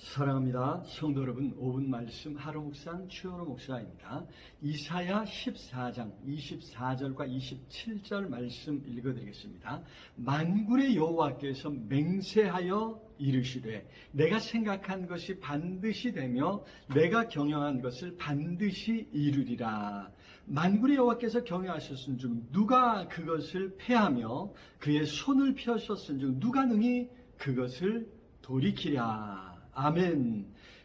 사랑합니다. 성도 여러분, 5분 말씀 하루 묵상 최원호 목사입니다. 이사야 14장 24절과 27절 말씀 읽어드리겠습니다. 만군의 여호와께서 맹세하여 이르시되 내가 생각한 것이 반드시 되며 내가 경영한 것을 반드시 이루리라. 만군의 여호와께서 경영하셨은즉 누가 그것을 패하며 그의 손을 펴셨은즉 누가 능히 그것을 돌이키랴. 아멘.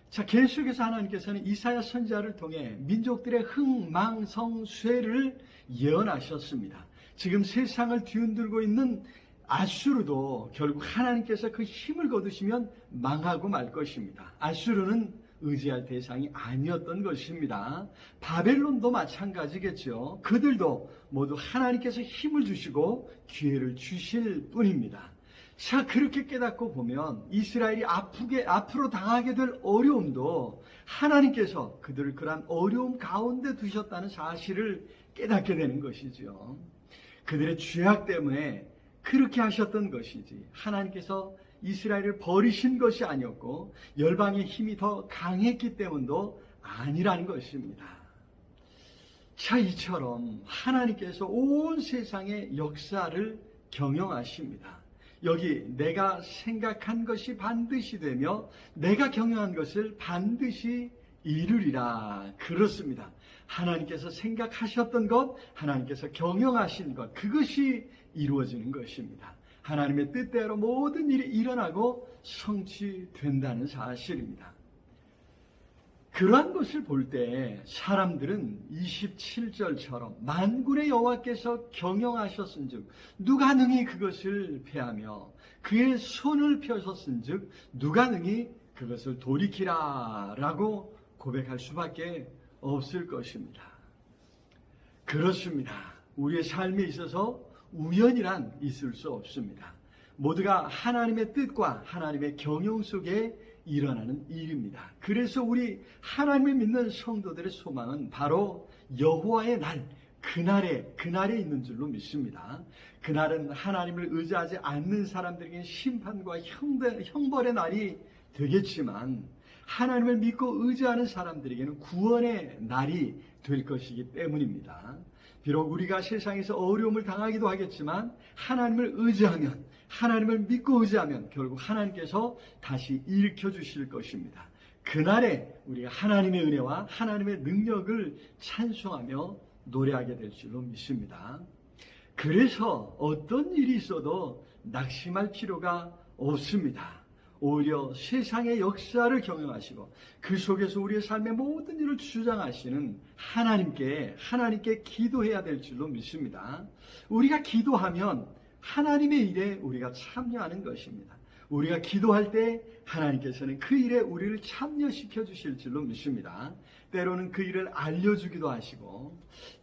자, 계속해서 하나님께서는 이사야 선자를 통해 민족들의 흥망성쇠를 예언하셨습니다. 지금 세상을 뒤흔들고 있는 아수르도 결국 하나님께서 그 힘을 거두시면 망하고 말 것입니다. 아수르는 의지할 대상이 아니었던 것입니다. 바벨론도 마찬가지겠죠. 그들도 모두 하나님께서 힘을 주시고 기회를 주실 뿐입니다. 자, 그렇게 깨닫고 보면 이스라엘이 아프게, 앞으로 당하게 될 어려움도 하나님께서 그들을 그러한 어려움 가운데 두셨다는 사실을 깨닫게 되는 것이죠. 그들의 죄악 때문에 그렇게 하셨던 것이지. 하나님께서 이스라엘을 버리신 것이 아니었고, 열방의 힘이 더 강했기 때문도 아니라는 것입니다. 자, 이처럼 하나님께서 온 세상의 역사를 경영하십니다. 여기 내가 생각한 것이 반드시 되며 내가 경영한 것을 반드시 이루리라. 그렇습니다. 하나님께서 생각하셨던 것, 하나님께서 경영하신 것, 그것이 이루어지는 것입니다. 하나님의 뜻대로 모든 일이 일어나고 성취된다는 사실입니다. 그러한 것을 볼 때 사람들은 27절처럼 만군의 여호와께서 경영하셨은즉 누가 능히 그것을 패하며 그의 손을 펴셨은즉 누가 능히 그것을 돌이키라라고 고백할 수밖에 없을 것입니다. 그렇습니다. 우리의 삶에 있어서 우연이란 있을 수 없습니다. 모두가 하나님의 뜻과 하나님의 경영 속에 일어나는 일입니다. 그래서 우리 하나님을 믿는 성도들의 소망은 바로 여호와의 날, 그날에 그날에 있는 줄로 믿습니다. 그날은 하나님을 의지하지 않는 사람들에게 심판과 형벌의 날이 되겠지만 하나님을 믿고 의지하는 사람들에게는 구원의 날이 될 것이기 때문입니다. 비록 우리가 세상에서 어려움을 당하기도 하겠지만 하나님을 의지하면 하나님을 믿고 의지하면 결국 하나님께서 다시 일으켜 주실 것입니다. 그날에 우리가 하나님의 은혜와 하나님의 능력을 찬송하며 노래하게 될 줄로 믿습니다. 그래서 어떤 일이 있어도 낙심할 필요가 없습니다. 오히려 세상의 역사를 경영하시고 그 속에서 우리의 삶의 모든 일을 주장하시는 하나님께 하나님께 기도해야 될 줄로 믿습니다. 우리가 기도하면 하나님의 일에 우리가 참여하는 것입니다. 우리가 기도할 때 하나님께서는 그 일에 우리를 참여시켜 주실 줄로 믿습니다. 때로는 그 일을 알려주기도 하시고,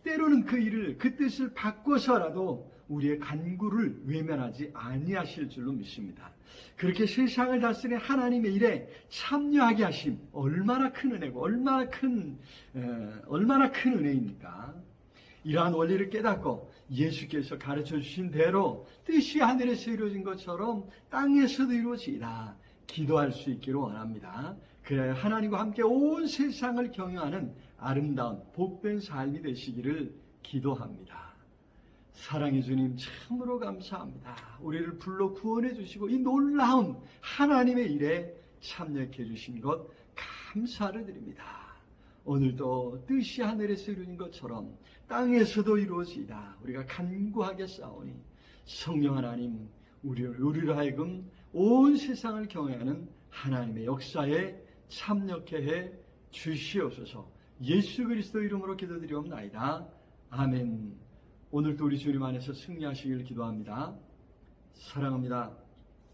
때로는 그 일을 그 뜻을 바꿔서라도 우리의 간구를 외면하지 아니하실 줄로 믿습니다. 그렇게 세상을 다스리는 하나님의 일에 참여하게 하심 얼마나 큰 은혜고 얼마나 큰 에, 얼마나 큰 은혜입니까? 이러한 원리를 깨닫고 예수께서 가르쳐 주신 대로 뜻이 하늘에서 이루어진 것처럼 땅에서도 이루어지라 기도할 수 있기를 원합니다. 그래야 하나님과 함께 온 세상을 경영하는 아름다운 복된 삶이 되시기를 기도합니다. 사랑해 주님 참으로 감사합니다. 우리를 불러 구원해 주시고 이 놀라운 하나님의 일에 참여해 주신 것 감사를 드립니다. 오늘도 뜻이 하늘에서 이루어진 것처럼 땅에서도 이루어지다. 우리가 간구하게 싸우니 성령 하나님 우리를 우리로 하여금 온 세상을 경외하는 하나님의 역사에 참여케 해 주시옵소서. 예수 그리스도 이름으로 기도드리옵나이다. 아멘. 오늘도 우리 주님 안에서 승리하시길 기도합니다. 사랑합니다.